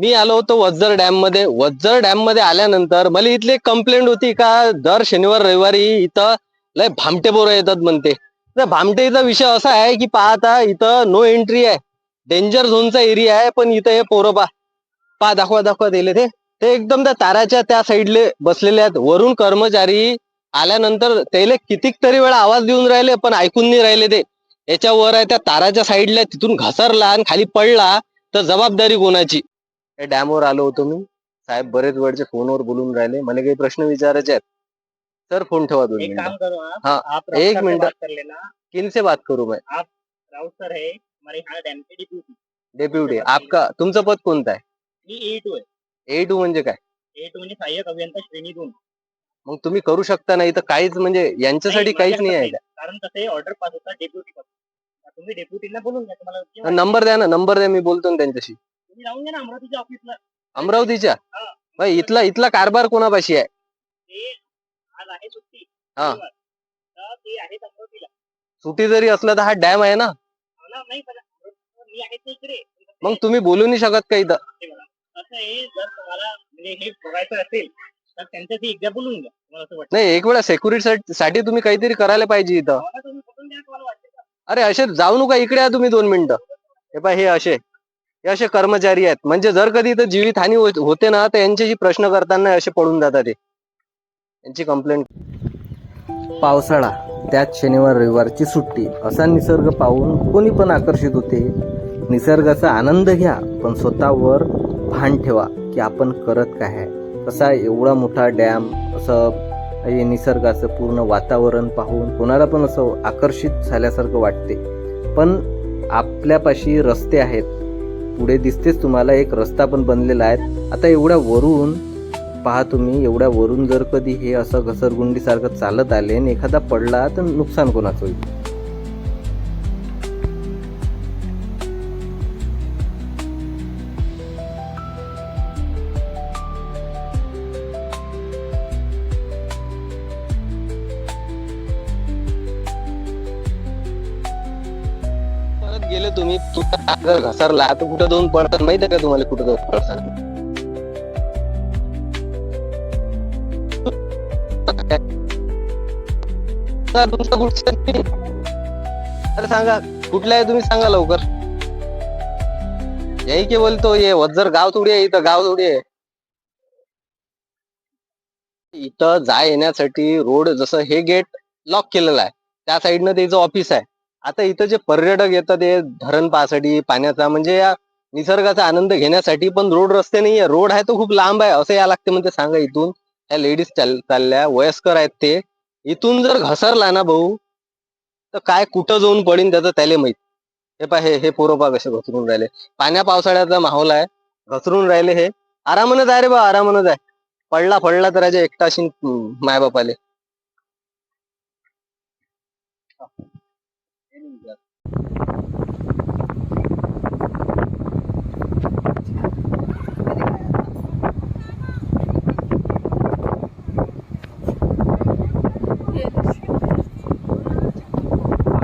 मी आलो होतो वज्जर डॅममध्ये. वज्जर डॅममध्ये आल्यानंतर मला इथली कंप्लेंट होती का दर शनिवार रविवारी इथं लय भामटे पोरं येतात म्हणते. तर भामटेचा विषय असा आहे की पाहता इथं नो एंट्री आहे. डेंजर झोनचा एरिया आहे पण इथं हे पोरं पा पा दाखवा दाखवा दिले ते. ते एकदम त्या ताराच्या त्या साईडले बसलेले आहेत. वरून कर्मचारी आल्यानंतर त्याला कितीक तरी वेळा आवाज देऊन राहिले पण ऐकून नाही राहिले ते. याच्यावर आहे त्या ताराच्या साईडला तिथून घसरला आणि खाली पडला तर जबाबदारी कोणाची? या डॅमवर आलो होतो मी. साहेब बरेच वेळचे फोनवर बोलून राहिले. मला काही प्रश्न विचारायचे आहेत. सर फोन ठेवा दोन एक मिनिटं. करो आप. हाँ, आप एक सर से मिनट। बात कर लेना. किनसे बात करू मैं? राउत सर है हमारे यहाँ डैम के डिप्यूटी. डेप्युटी आपका तुमचं पद कोणतं आहे? मी ए टू आहे. ए टू म्हणजे काय? ए टू म्हणजे सहाय्यक अभियंता श्रेणी दोन. मग तुम्ही करू शकता नाही तर काहीच म्हणजे यांच्यासाठी काहीच नाही आहे का? कारण कसं ऑर्डर पास होता डेप्युटी पासून तुम्ही डेप्युटीला बोलून घ्या तुम्हाला जे. नंबर द्या ना नंबर द्या मी बोलतो ना त्यांच्याशी. घ्या ना अमरावतीच्या ऑफिसला अमरावतीच्या. मग इथला इथला कारभार कोणापाशी आहे? ते आज आहे सुट्टी. हा. रविवार. तर ते आहेत अमरावतीला. सुटी जरी असलं तर हा डॅम आहे ना? हो ना नाही पण अमरावतीवर मी आहे ते इकडे. मग तुम्ही बोलू नाही शकत का इथं? हे बघा, कसं आहे जर तुम्हाला म्हणजे हे बघायचं असेल तर त्यांच्याशी एकदा बोलून घ्या. तुम्हाला असं वाटतं. नाही एक वेळा सेक्युरिटी साठी तुम्ही काहीतरी करायला पाहिजे इथं. हो ना, तुम्ही बोलून घ्या तुम्हाला वाटतं का? अरे असे जाऊ नका इकडे या तुम्ही दोन मिनिटं. हे पहा हे असे. हे असे कर्मचारी आहेत. म्हणजे जर कधी इथं जीवित हानी होते ना तर यांच्याशी प्रश्न करताना असे पडून जातात ते. यांची कंप्लेंट पावसाळा त्यात शनिवार रविवारची सुट्टी असा निसर्ग पाहून कोणी पण आकर्षित होते. निसर्गाचा आनंद घ्या पण स्वतःवर भान ठेवा की आपण करत काय आहे. कसा एवढा मोठा डॅम असं हे निसर्गाचं पूर्ण वातावरण पाहून कोणाला पण असं आकर्षित झाल्यासारखं वाटते. पण आपल्यापाशी रस्ते आहेत पुढे दिसतेच तुम्हाला एक रस्ता पण बनलेला आहे. आता एवढ्या वरून पहा तुम्ही एवढ्या वरून जर कधी हे असं घसरगुंडीसारखं चालत आले आणि एखादा पडला तर नुकसान कोणाचं होईल? तुम्ही जर घसरला तर कुठं दोन पडतात माहीत आहे का तुम्हाला कुठं दोन पडतात? अरे सांगा कुठला आहे तुम्ही सांगा लवकर. यही के बोलतो ये वज्जर गाव थोडी आहे इथं गाव थोडी आहे. इथं जा येण्यासाठी रोड जसं हे गेट लॉक केलेलं आहे. त्या साईडनं त्याचं ऑफिस आहे आता इथं जे पर्यटक येतात ते धरण पाहण्यासाठी पाण्याचा म्हणजे या निसर्गाचा आनंद घेण्यासाठी पण रोड रस्ते नाहीये. रोड आहे तो खूप लांब आहे असं या लागते म्हणजे सांगा इथून. त्या लेडीज चालल्या वयस्कर आहेत ते. इथून जर घसरला ना भाऊ तर काय कुठं जाऊन पडीन त्याचं त्याला माहीत. हे पा हे हे पोरं कसे घसरून राहिले. पाण्या पावसाळ्याचा माहोल आहे. घसरून राहिले हे. आरामानच आहे रे बा आरामानच आहे. पडला पडला तर याच्या एकटाशी मायबापाले.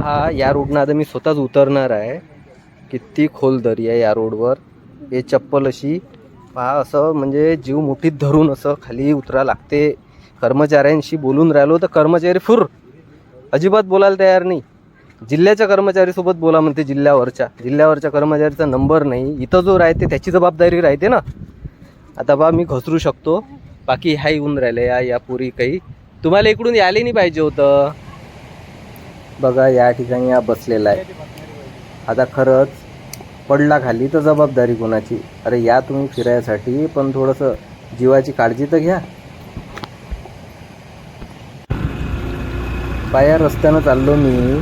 हा या रोडनं आता मी स्वतःच उतरणार आहे. किती खोल दरी आहे या रोडवर हे चप्पल अशी पहा असं म्हणजे जीव मुठीत धरून असं खाली उतरा लागते. कर्मचाऱ्यांशी बोलून राहिलो तर कर्मचारी फुर. अजिबात बोलायला तयार नाही. जिल्ह्याच्या कर्मचारीसोबत बोला म्हणते जिल्ह्यावरच्या. जिल्ह्यावरच्या कर्मचारीचा नंबर नाही. इथं जो राहते त्याची जबाबदारी राहते ना. आता बा मी घसरू शकतो. बाकी ह्या येऊन राहिल्या या यापुरी काही. तुम्हाला इकडून यायला नाही पाहिजे होतं. बघा या ठिकाणी हा बसलेला आहे. आता खरंच पडला खाली तर जबाबदारी कोणाची? अरे या तुम्ही फिरायसाठी पण थोडंसं जीवाची काळजी तर घ्या. पाया रस्त्यानं चाललो मी.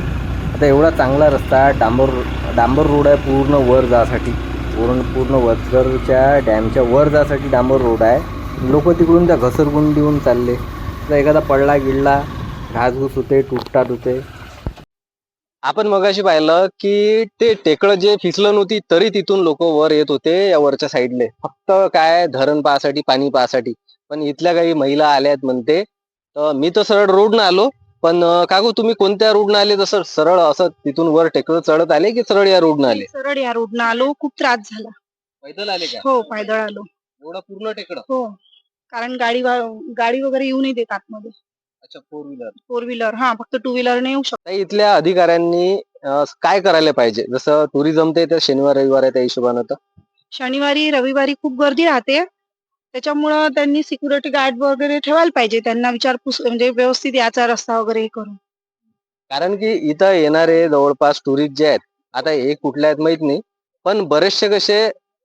आता एवढा चांगला रस्ता डांबर डांबर रोड आहे पूर्ण वर जासाठी. वरून पूर्ण वजरच्या डॅमच्या वर जासाठी डांबर रोड आहे. लोक तिकडून त्या घसरगुंडीहून चालले. तर एखादा पडला गिळला घासघूस होते तुटतात होते. आपण मगाशी पाहिलं की ते टेकळं जे फिसलं नव्हती तरी तिथून लोक वर येत होते या वरच्या साईडले. फक्त काय धरण पाहासाठी पाणी पाहासाठी. पण इथल्या काही महिला आल्यात म्हणते तर मी तर सरळ रोडनं आलो पण काकू तुम्ही कोणत्या रोडनं आले? तसं सरळ असं तिथून वर टेकड चढत आले की सरळ या रोडनं आले? सरळ या रोडनं आलो. खूप त्रास झाला. पैदल आले का? हो पायदळ आलो. एवढं पूर्ण टेकडं हो. कारण गाडी वा- गाडी वगैरे येऊ नाही देत आतमध्ये. अच्छा फोर व्हीलर फोर व्हीलर हा फक्त टू व्हीलरने येऊ शकतो. इथल्या अधिकाऱ्यांनी अं, काय करायला पाहिजे? जसं टुरिझम ते तर शनिवार रविवार आहे त्या हिशोबानं तर? शनिवारी रविवारी खूप गर्दी राहते. त्याच्यामुळं त्यांनी सिक्युरिटी गार्ड वगैरे ठेवायला पाहिजे. त्यांना विचारपूस म्हणजे व्यवस्थित याचा रस्ता वगैरे हे करून. कारण की इथं येणारे जवळपास टुरिस्ट जे आहेत आता हे कुठले आहेत माहीत नाही पण बरेचसे कसे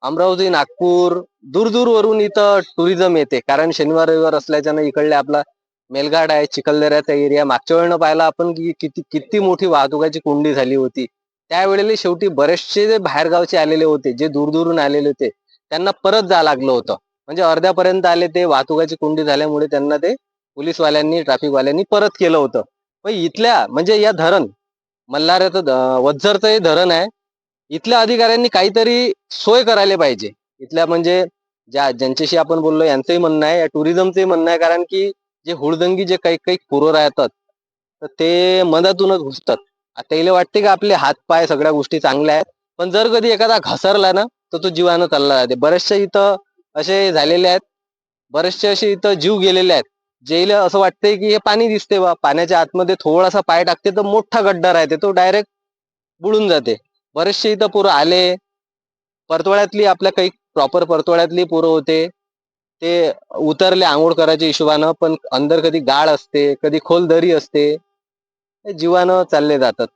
अमरावती नागपूर दूर दूर वरून इथं टुरिझम येते. कारण शनिवार रविवार असल्याच्यानं इकडले आपला मेलघाट आहे चिखलदऱ्याचा एरिया मागच्या वेळेनं पाहिला आपण की किती किती मोठी वाहतुकाची कोंडी झाली होती. त्यावेळेला शेवटी बरेचसे जे बाहेरगावचे आलेले होते जे दूर दूरून आलेले होते त्यांना परत जा लागलं होतं. म्हणजे अर्ध्यापर्यंत आले ते वाहतुकाची कोंडी झाल्यामुळे त्यांना ते पोलीसवाल्यांनी ट्रॅफिकवाल्यांनी परत केलं होतं. पण इथल्या म्हणजे या धरण मल्हाराचं वज्जरचं हे धरण आहे. इथल्या अधिकाऱ्यांनी काहीतरी सोय करायला पाहिजे. इथल्या म्हणजे ज्या ज्यांच्याशी आपण बोललो यांचंही म्हणणं आहे या टुरिझमचंही म्हणणं आहे. कारण की जे हुळदंगी जे काही काही पोरं राहतात तर ते मधातूनच घुसतात. आता इले वाटते की आपले हात पाय सगळ्या गोष्टी चांगल्या आहेत. पण जर कधी एखादा घसरला ना तर तो जीवानं चालला जाते. बऱ्याचशा इथं असे झालेले आहेत. बरेचसे असे इथं जीव गेलेले आहेत. जेला असं वाटतंय की हे पाणी दिसते बा. पाण्याच्या आतमध्ये थोडासा पाय टाकते तर मोठा गड्डा राहते. तो डायरेक्ट बुडून जाते. बरेचसे इथं पोरं आले. परतवाड्यातली आपल्या काही प्रॉपर परतवाड्यातली पोरं होते. ते उतरले आंघोळ करायच्या हिशोबानं पण अंदर कधी गाळ असते कधी खोल दरी असते जीवानं चालले जातात.